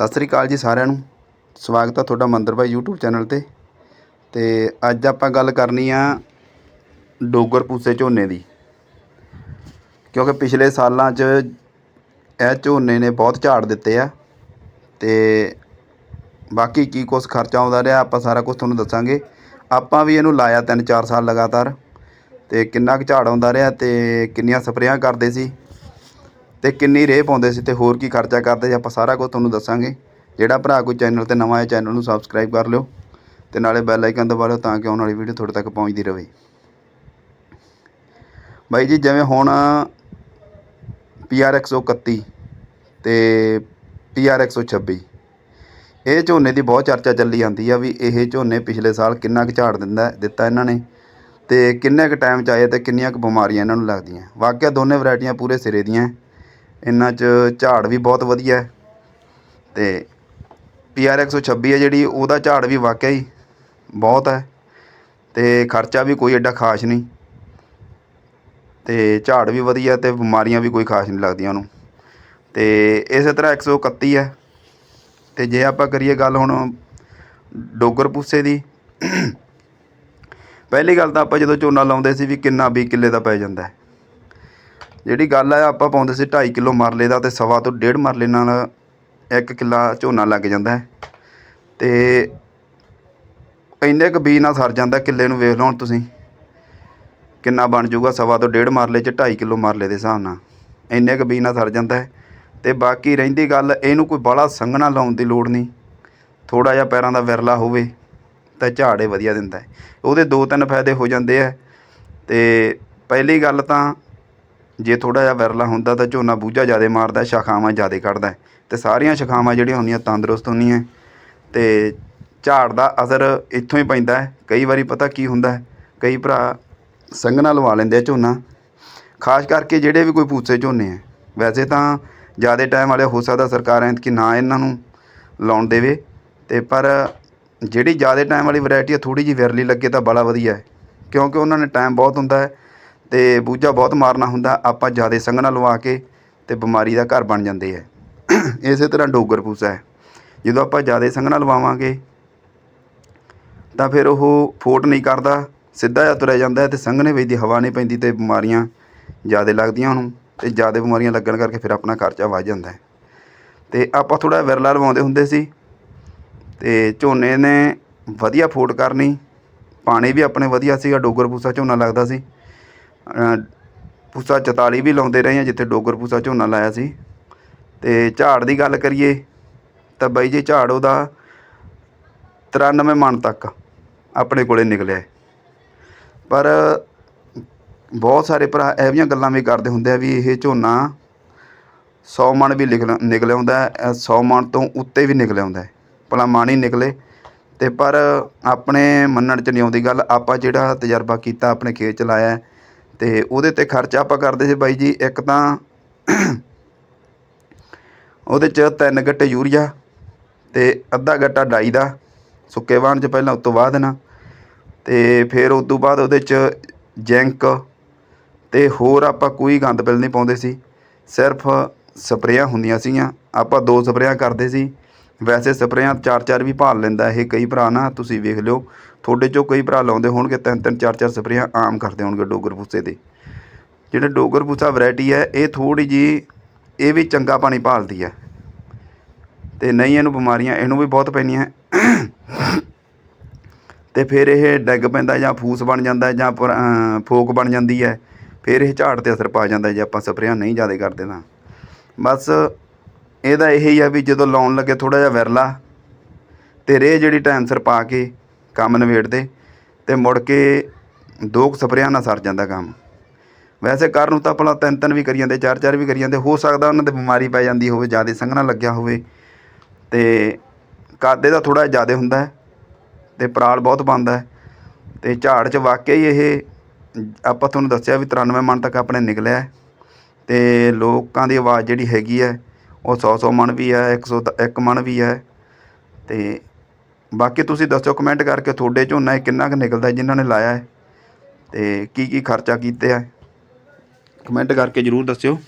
ਸਤਿ ਸ੍ਰੀ ਅਕਾਲ ਜੀ ਸਾਰਿਆਂ ਨੂੰ। ਸਵਾਗਤ ਆ ਤੁਹਾਡਾ ਮੰਦਰ ਭਾਈ YouTube ਚੈਨਲ ਤੇ। ਤੇ ਅੱਜ ਆਪਾਂ ਗੱਲ ਕਰਨੀ ਆ ਡੋਗਰ ਪੂਸੇ ਝੋਨੇ ਦੀ। ਕਿਉਂਕਿ ਪਿਛਲੇ ਸਾਲਾਂ 'ਚ ਇਹ ਝੋਨੇ ਨੇ ਬਹੁਤ ਝਾੜ ਦਿੱਤੇ ਆ। ਤੇ ਬਾਕੀ ਕੀ ਕੁਛ ਖਰਚਾ ਆਉਂਦਾ ਰਿਹਾ ਆਪਾਂ ਸਾਰਾ ਕੁਝ ਤੁਹਾਨੂੰ ਦੱਸਾਂਗੇ। ਆਪਾਂ ਵੀ ਇਹਨੂੰ ਲਾਇਆ 3-4 ਸਾਲ ਲਗਾਤਾਰ। ਤੇ ਕਿੰਨਾ ਕੁ ਝਾੜ ਆਉਂਦਾ ਰਿਹਾ ਤੇ ਕਿੰਨੀਆਂ ਸਪਰੇਆਂ ਕਰਦੇ ਸੀ। ਤੇ ਕਿੰਨੀ ਰੇਹ ਪਾਉਂਦੇ ਸੀ ਤੇ ਹੋਰ ਕੀ ਖਰਚਾ ਕਰਦੇ ਸੀ, ਆਪਾਂ ਸਾਰਾ ਕੁਝ ਤੁਹਾਨੂੰ ਦੱਸਾਂਗੇ। ਜਿਹੜਾ ਭਰਾ ਕੋਈ ਚੈਨਲ ਤੇ ਨਵਾਂ ਹੈ ਚੈਨਲ ਨੂੰ ਸਬਸਕ੍ਰਾਈਬ ਕਰ ਲਿਓ ਤੇ ਨਾਲੇ ਬੈਲ ਆਈਕਨ ਦਬਾ ਲਿਓ ਤਾਂ ਕਿ ਆਉਣ ਵਾਲੀ ਵੀਡੀਓ ਤੁਹਾਡੇ ਤੱਕ ਪਹੁੰਚਦੀ ਰਹੇ। ਬਾਈ ਜੀ, ਜਿਵੇਂ ਹੁਣ PR 131 ਤੇ PR 126 ਇਹ ਝੋਨੇ ਦੀ ਬਹੁਤ ਚਰਚਾ ਚੱਲੀ ਜਾਂਦੀ ਆ ਵੀ ਇਹ ਝੋਨੇ ਪਿਛਲੇ ਸਾਲ ਕਿੰਨਾ ਕੁ ਝਾੜ ਦਿੰਦਾ, ਦਿੱਤਾ ਇਹਨਾਂ ਨੇ ਤੇ ਕਿੰਨੇ ਕੁ ਟਾਈਮ 'ਚ ਆਏ ਤੇ ਕਿੰਨੀਆਂ ਕੁ ਬਿਮਾਰੀਆਂ ਇਹਨਾਂ ਨੂੰ ਲੱਗਦੀਆਂ। ਵਾਕਿਆ ਦੋਨੇ ਵੈਰਾਈਟੀਆਂ ਪੂਰੇ ਸਿਰੇ ਦੀਆਂ। ਇਹਨਾਂ 'ਚ ਝਾੜ ਵੀ ਬਹੁਤ ਵਧੀਆ ਹੈ। ਤੇ PR 126 ਹੈ ਜਿਹੜੀ, ਉਹਦਾ ਝਾੜ ਵੀ ਵਾਕਿਆ ਹੀ ਬਹੁਤ ਹੈ। ਅਤੇ ਖਰਚਾ ਵੀ ਕੋਈ ਐਡਾ ਖਾਸ ਨਹੀਂ। ਅਤੇ ਝਾੜ ਵੀ ਵਧੀਆ ਅਤੇ ਬਿਮਾਰੀਆਂ ਵੀ ਕੋਈ ਖਾਸ ਨਹੀਂ ਲੱਗਦੀਆਂ ਉਹਨੂੰ। ਅਤੇ ਇਸੇ ਤਰ੍ਹਾਂ 131 ਹੈ। ਅਤੇ ਜੇ ਆਪਾਂ ਕਰੀਏ ਗੱਲ ਹੁਣ ਡੋਗਰ ਪੂਸੇ ਦੀ, ਪਹਿਲੀ ਗੱਲ ਤਾਂ ਆਪਾਂ ਜਦੋਂ ਝੋਨਾ ਲਾਉਂਦੇ ਸੀ ਵੀ ਕਿੰਨਾ 20 ਕਿੱਲੇ ਦਾ ਪੈ ਜਾਂਦਾ ਜਿਹੜੀ ਗੱਲ ਹੈ ਆਪਾਂ ਪਾਉਂਦੇ ਸੀ 2.5 ਕਿਲੋ ਮਰਲੇ ਦਾ ਤੇ ਸਵਾ ਤੋਂ ਡੇਢ ਮਰਲੇ ਨਾਲ ਇੱਕ ਕਿੱਲਾ ਝੋਨਾ ਲੱਗ ਜਾਂਦਾ ਹੈ। ਤੇ ਇੰਨੇ ਕੁ ਬੀਜ ਨਾਲ ਸਰ ਜਾਂਦਾ ਕਿੱਲੇ ਨੂੰ ਵੇਖ ਲਓ ਹੁਣ ਤੁਸੀਂ। ਕਿੰਨਾ ਬਣ ਜਾਊਗਾ ਸਵਾ ਤੋਂ ਡੇਢ ਮਰਲੇ 'ਚ 2.5 ਕਿਲੋ ਮਰਲੇ ਦੇ ਹਿਸਾਬ ਨਾਲ। ਇੰਨੇ ਕੁ ਬੀਜ ਨਾਲ ਸਰ ਜਾਂਦਾ ਹੈ। ਤੇ ਬਾਕੀ ਰਹਿੰਦੀ ਗੱਲ, ਇਹਨੂੰ ਕੋਈ ਬਾਹਲਾ ਸੰਘਣਾ ਲਾਉਣ ਦੀ ਲੋੜ ਨਹੀਂ। ਥੋੜਾ ਜਿਹਾ ਪੈਰਾਂ ਦਾ ਵਿਰਲਾ ਹੋਵੇ ਤਾਂ ਝਾੜੇ ਵਧੀਆ ਦਿੰਦਾ ਉਹਦੇ ਦੋ ਤਿੰਨ ਫਾਇਦੇ ਹੋ ਜਾਂਦੇ ਆ ਤੇ ਪਹਿਲੀ ਗੱਲ ਤਾਂ ਜੇ ਥੋੜਾ ਜਿਹਾ ਵਿਰਲਾ ਹੁੰਦਾ ਤਾਂ ਝੋਨਾ ਬੂਝਾ ਜ਼ਿਆਦਾ ਮਾਰਦਾ, ਸ਼ਾਖਾਵਾਂ ਜ਼ਿਆਦਾ ਕੱਢਦਾ ਹੈ। ਤੇ ਸਾਰੀਆਂ ਸ਼ਾਖਾਵਾਂ ਜਿਹੜੀਆਂ ਹੁੰਦੀਆਂ ਤੰਦਰੁਸਤ ਹੁੰਦੀਆਂ ਤੇ ਝਾੜ ਦਾ ਅਸਰ ਇੱਥੋਂ ਹੀ ਪੈਂਦਾ ਕਈ ਵਾਰੀ ਪਤਾ ਕੀ ਹੁੰਦਾ ਕਈ ਭਰਾ ਸੰਘਣਾ ਲਵਾ ਲੈਂਦੇ ਆ ਝੋਨਾ। ਖਾਸ ਕਰਕੇ ਜਿਹੜੇ ਵੀ ਕੋਈ ਪੂਸੇ ਝੋਨੇ ਆ ਵੈਸੇ ਤਾਂ ਜ਼ਿਆਦਾ ਟਾਈਮ ਵਾਲੇ ਹੋ ਸਕਦਾ ਸਰਕਾਰ ਐਂ ਕਿ ਨਾ ਇਹਨਾਂ ਨੂੰ ਲਾਉਣ ਦੇਵੇ। ਤੇ ਪਰ ਜਿਹੜੀ ਜ਼ਿਆਦਾ ਟਾਈਮ ਵਾਲੀ ਵੈਰਾਈਟੀ ਆ ਥੋੜੀ ਜਿਹੀ ਵਿਰਲੀ ਲੱਗੇ ਤਾਂ ਬੜਾ ਵਧੀਆ ਹੈ। ਕਿਉਂਕਿ ਉਹਨਾਂ ਨੇ ਟਾਈਮ ਬਹੁਤ ਹੁੰਦਾ ਹੈ। ਅਤੇ ਬੂਝਾ ਬਹੁਤ ਮਾਰਨਾ ਹੁੰਦਾ, ਆਪਾਂ ਜ਼ਿਆਦਾ ਸੰਘਣਾ ਲਵਾ ਕੇ ਅਤੇ ਬਿਮਾਰੀ ਦਾ ਘਰ ਬਣ ਜਾਂਦੇ ਹੈ ਇਸੇ ਤਰ੍ਹਾਂ ਡੋਗਰ ਪੂਸਾ ਹੈ। ਜਦੋਂ ਆਪਾਂ ਜ਼ਿਆਦਾ ਸੰਘਣਾ ਲਵਾਵਾਂਗੇ, ਤਾਂ ਫਿਰ ਉਹ ਫੋਟ ਨਹੀਂ ਕਰਦਾ, ਸਿੱਧਾ ਜਿਹਾ ਤੁਰਿਆ ਜਾਂਦਾ ਅਤੇ ਸੰਘਣੇ ਵਿੱਚ ਦੀ ਹਵਾ ਨਹੀਂ ਪੈਂਦੀ ਅਤੇ ਬਿਮਾਰੀਆਂ ਜ਼ਿਆਦਾ ਲੱਗਦੀਆਂ ਉਹਨੂੰ ਅਤੇ ਜ਼ਿਆਦਾ ਬਿਮਾਰੀਆਂ ਲੱਗਣ ਕਰਕੇ ਫਿਰ ਆਪਣਾ ਖਰਚਾ ਵੱਧ ਜਾਂਦਾ ਹੈ। ਤੇ ਆਪਾਂ ਥੋੜਾ ਵਿਰਲਾ ਲਵਾਉਂਦੇ ਹੁੰਦੇ ਸੀ ਅਤੇ ਝੋਨੇ ਨੇ ਵਧੀਆ ਫੋਟ ਕਰਨੀ, ਪਾਣੀ ਵੀ ਆਪਣੇ ਵਧੀਆ ਸੀਗਾ, ਡੋਗਰ ਪੂਸਾ ਝੋਨਾ ਲੱਗਦਾ ਸੀ। ਪੂਸਾ 44 ਵੀ ਲਾਉਂਦੇ ਰਹੇ ਹਾਂ ਜਿੱਥੇ ਡੋਗਰ ਪੂਸਾ ਝੋਨਾ ਲਾਇਆ ਸੀ। ਤੇ ਝਾੜ ਦੀ ਗੱਲ ਕਰੀਏ ਤਾਂ ਬਾਈ ਜੀ ਝਾੜ ਉਹਦਾ 93 ਮਣ ਤੱਕ ਆਪਣੇ ਕੋਲੇ ਨਿਕਲਿਆ ਪਰ ਬਹੁਤ ਸਾਰੇ ਭਰਾ ਇਹੋ ਜਿਹੀਆਂ ਗੱਲਾਂ ਵੀ ਕਰਦੇ ਹੁੰਦੇ ਆ ਵੀ ਇਹ ਝੋਨਾ 100 ਮਣ ਵੀ ਨਿਕਲ ਨਿਕਲ ਆਉਂਦਾ ਹੈ, ਅ, 100 ਮਣ ਤੋਂ ਉੱਤੇ ਵੀ ਨਿਕਲ ਆਉਂਦਾ ਭਲਾ ਮਣ ਹੀ ਨਿਕਲੇ। ਤੇ ਪਰ ਆਪਣੇ ਮੰਨਣ ਚ ਨਹੀਂ ਆਉਂਦੀ ਗੱਲ ਆਪਾਂ ਜਿਹੜਾ ਤਜਰਬਾ ਕੀਤਾ ਆਪਣੇ ਖੇਤ ਚ ਲਾਇਆ ਤੇ ਉਹਦੇ ਤੇ ਖਰਚਾ ਆਪਾਂ ਕਰਦੇ ਸੀ ਬਾਈ ਜੀ, ਇੱਕ ਤਾਂ ਉਹਦੇ ਚ ਤਿੰਨ ਗੱਟੇ ਯੂਰੀਆ ਤੇ ਅੱਧਾ ਗੱਟਾ ਡਾਈ ਦਾ, ਸੁੱਕੇ ਵਾਹਣ ਚ ਪਹਿਲਾਂ ਉਸ ਤੋਂ ਬਾਅਦ ਨਾ, ਤੇ ਫਿਰ ਉਸ ਤੋਂ ਬਾਅਦ ਉਹਦੇ ਚ ਜਿੰਕ ਤੇ ਹੋਰ ਆਪਾਂ ਕੋਈ ਗੰਦ ਪਿਲ ਨਹੀਂ ਪਾਉਂਦੇ ਸੀ, ਸਿਰਫ ਸਪਰੇਆਂ ਹੁੰਦੀਆਂ ਸੀਗੀਆਂ, ਆਪਾਂ ਦੋ ਸਪਰੇਆਂ ਕਰਦੇ ਸੀ, ਵੈਸੇ ਸਪਰੇਆਂ ਚਾਰ ਚਾਰ ਵੀ ਭਾਲ ਲੈਂਦਾ ਇਹ ਕਈ ਭਰਾ ਨਾ, ਤੁਸੀਂ ਵੇਖ ਲਿਓ ਤੁਹਾਡੇ ਚੋਂ ਕਈ ਭਰਾ ਲਾਉਂਦੇ ਹੋਣਗੇ, ਤਿੰਨ ਤਿੰਨ, ਚਾਰ ਚਾਰ ਸਪਰੇਆਂ ਆਮ ਕਰਦੇ ਹੋਣਗੇ ਡੋਗਰ ਭੂਸੇ ਦੇ। ਜਿਹੜੇ ਡੋਗਰ ਭੂਸਾ ਵੈਰਾਈਟੀ ਹੈ, ਇਹ ਥੋੜੀ ਜੀ ਇਹ ਵੀ ਚੰਗਾ ਪਾਣੀ ਭਾਲਦੀ ਹੈ। ਤੇ ਨਹੀਂ ਇਹਨੂੰ ਬਿਮਾਰੀਆਂ, ਇਹਨੂੰ ਵੀ ਬਹੁਤ ਪੈਂਦੀਆਂ। ਤੇ ਫਿਰ ਇਹ ਡਿੱਗ ਪੈਂਦਾ ਜਾਂ ਫੂਸ ਬਣ ਜਾਂਦਾ ਜਾਂ ਪੁਰ- ਫੋਕ ਬਣ ਜਾਂਦੀ ਹੈ। ਫਿਰ ਇਹ ਝਾੜ ਤੇ ਅਸਰ ਪਾ ਜਾਂਦਾ ਜੇ ਆਪਾਂ ਸਪਰੇਆਂ ਨਹੀਂ ਜ਼ਿਆਦਾ ਕਰਦੇ ਤਾਂ। ਬਸ ਇਹਦਾ ਇਹ ਹੀ ਆ ਵੀ ਜਦੋਂ ਲਾਉਣ ਲੱਗੇ ਥੋੜਾ ਜਿਹਾ ਵਿਰਲਾ, ਤੇ ਰੇ ਜਿਹੜੀ ਟਾਈਮ ਸਿਰ ਪਾ ਕੇ ਕੰਮ ਨਿਬੇੜਦੇ ਅਤੇ ਮੁੜ ਕੇ ਦੋ ਕੁ ਸਪਰੇਆਂ ਨਾਲ ਸਰ ਜਾਂਦਾ ਕੰਮ। ਵੈਸੇ ਕਰਨ ਨੂੰ ਤਾਂ ਭਲਾ ਤਿੰਨ ਤਿੰਨ ਵੀ ਕਰੀ ਜਾਂਦੇ, ਚਾਰ ਚਾਰ ਵੀ ਕਰੀ ਜਾਂਦੇ, ਹੋ ਸਕਦਾ ਉਹਨਾਂ ਦੇ ਬਿਮਾਰੀ ਪੈ ਜਾਂਦੀ ਹੋਵੇ, ਜ਼ਿਆਦਾ ਸੰਘਣਾ ਲੱਗਿਆ ਹੋਵੇ। ਅਤੇ ਕਾਦੇ ਦਾ ਥੋੜਾ ਜ਼ਿਆਦਾ ਹੁੰਦਾ ਅਤੇ ਪਰਾਲ ਬਹੁਤ ਪਾਉਂਦਾ ਅਤੇ ਝਾੜ 'ਚ ਵਾਕਿਆ ਹੀ ਇਹ, ਆਪਾਂ ਤੁਹਾਨੂੰ ਦੱਸਿਆ ਵੀ 93 ਮਣ ਤੱਕ ਆਪਣੇ ਨਿਕਲਿਆ ਅਤੇ ਲੋਕਾਂ ਦੀ ਆਵਾਜ਼ ਜਿਹੜੀ ਹੈਗੀ ਹੈ, ਉਹ 100 100 ਮਣ ਵੀ ਹੈ 101 ਮਣ ਵੀ ਹੈ। ਅਤੇ ਬਾਕੀ ਤੁਸੀਂ ਦੱਸੋ ਕਮੈਂਟ ਕਰਕੇ ਤੁਹਾਡੇ ਝੋਨਾ ਇਹ ਕਿੰਨਾ ਕੁ ਨਿਕਲਦਾ ਹੈ, ਜਿਨ੍ਹਾਂ ਨੇ ਲਾਇਆ ਹੈ ਤੇ ਕੀ ਕੀ ਖਰਚਾ ਕੀਤੇ ਆ। ਕਮੈਂਟ ਕਰਕੇ ਜਰੂਰ ਦੱਸਿਓ।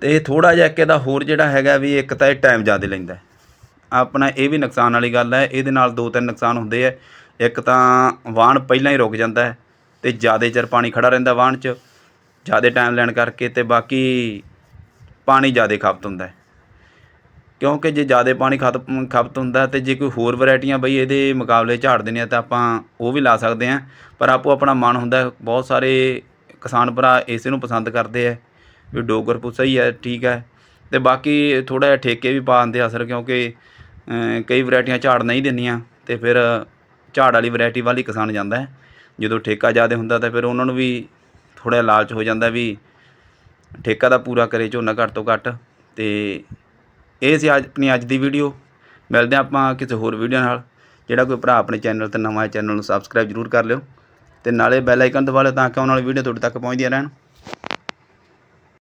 ਤੇ ਥੋੜਾ ਜਿਹਾ ਇੱਕ ਇਹਦਾ ਹੋਰ ਜਿਹੜਾ ਹੈਗਾ ਵੀ ਇੱਕ ਤਾਂ ਇਹ ਟਾਈਮ ਜ਼ਿਆਦਾ ਲੈਂਦਾ ਆਪਣਾ ਇਹ ਵੀ ਨੁਕਸਾਨ ਵਾਲੀ ਗੱਲ ਹੈ, ਇਹਦੇ ਨਾਲ ਦੋ ਤਿੰਨ ਨੁਕਸਾਨ ਹੁੰਦੇ ਆ। ਇੱਕ ਤਾਂ ਵਾਹਣ ਪਹਿਲਾਂ ਹੀ ਰੁਕ ਜਾਂਦਾ ਹੈ ਤੇ ਜ਼ਿਆਦਾ ਚਿਰ ਪਾਣੀ ਖੜਾ ਰਹਿੰਦਾ ਵਾਹਣ 'ਚ, ਜ਼ਿਆਦਾ ਟਾਈਮ ਲੈਣ ਕਰਕੇ ਤੇ ਬਾਕੀ ਪਾਣੀ ਜ਼ਿਆਦਾ ਖਪਤ ਹੁੰਦਾ ਹੈ। ਕਿਉਂਕਿ ਜੇ ਜ਼ਿਆਦਾ ਪਾਣੀ ਖਤ ਖਪਤ ਹੁੰਦਾ ਤੇ ਜੇ ਕੋਈ ਹੋਰ ਵਰਾਇਟੀਆਂ ਬਈ ਇਹਦੇ ਮੁਕਾਬਲੇ ਝਾੜ ਦਿੰਦੇ ਆ ਤਾਂ ਆਪਾਂ ਉਹ ਵੀ ਲਾ ਸਕਦੇ ਹਾਂ ਪਰ ਆਪੋ ਆਪਣਾ ਮਨ ਹੁੰਦਾ, ਬਹੁਤ ਸਾਰੇ ਕਿਸਾਨ ਭਰਾ ਇਸੇ ਨੂੰ ਪਸੰਦ ਕਰਦੇ ਆ ਵੀ ਡੋਗਰ ਪੁੱਸਾ ਹੀ ਹੈ ਠੀਕ ਹੈ ਤੇ ਬਾਕੀ ਥੋੜਾ ਜਿਹਾ ਠੇਕੇ ਵੀ ਪਾ ਦਿੰਦੇ ਅਸਰ ਕਿਉਂਕਿ ਕਈ ਵੈਰਾਈਟੀਆਂ ਝਾੜ ਨਹੀਂ ਦਿੰਦੀਆਂ ਤੇ ਫਿਰ ਝਾੜ ਵਾਲੀ ਵੈਰਾਈਟੀ ਵਾਲੀ ਕਿਸਾਨ ਜਾਂਦਾ ਜਦੋਂ ਠੇਕਾ ਜ਼ਿਆਦਾ ਹੁੰਦਾ ਤਾਂ ਫਿਰ ਉਹਨਾਂ ਨੂੰ ਵੀ ਥੋੜਾ ਜਿਹਾ ਲਾਲਚ ਹੋ ਜਾਂਦਾ ਵੀ ਠੇਕਾ ਦਾ ਪੂਰਾ ਕਰੇ, ਝੋਨਾ ਘੱਟ ਤੋਂ ਘੱਟ ਤੇ ਇਹ ਸੀ ਅੱਜ ਆਪਣੀ ਅੱਜ ਦੀ ਵੀਡੀਓ ਮਿਲਦੇ ਹਾਂ ਆਪਾਂ ਕਿਸੇ ਹੋਰ ਵੀਡੀਓ ਨਾਲ। ਜਿਹੜਾ ਕੋਈ ਭਰਾ ਆਪਣੇ ਚੈਨਲ ਤੇ ਨਵਾਂ ਹੈ ਚੈਨਲ ਨੂੰ ਸਬਸਕ੍ਰਾਈਬ ਜ਼ਰੂਰ ਕਰ ਲਿਓ। ਤੇ ਨਾਲੇ ਬੈਲ ਆਈਕਨ ਦਬਾ ਲਿਓ ਤਾਂ ਕਿ ਆਉਣ ਵਾਲੀ ਵੀਡੀਓ ਤੁਹਾਡੇ ਤੱਕ ਪਹੁੰਚਦੀਆਂ ਰਹਿਣ।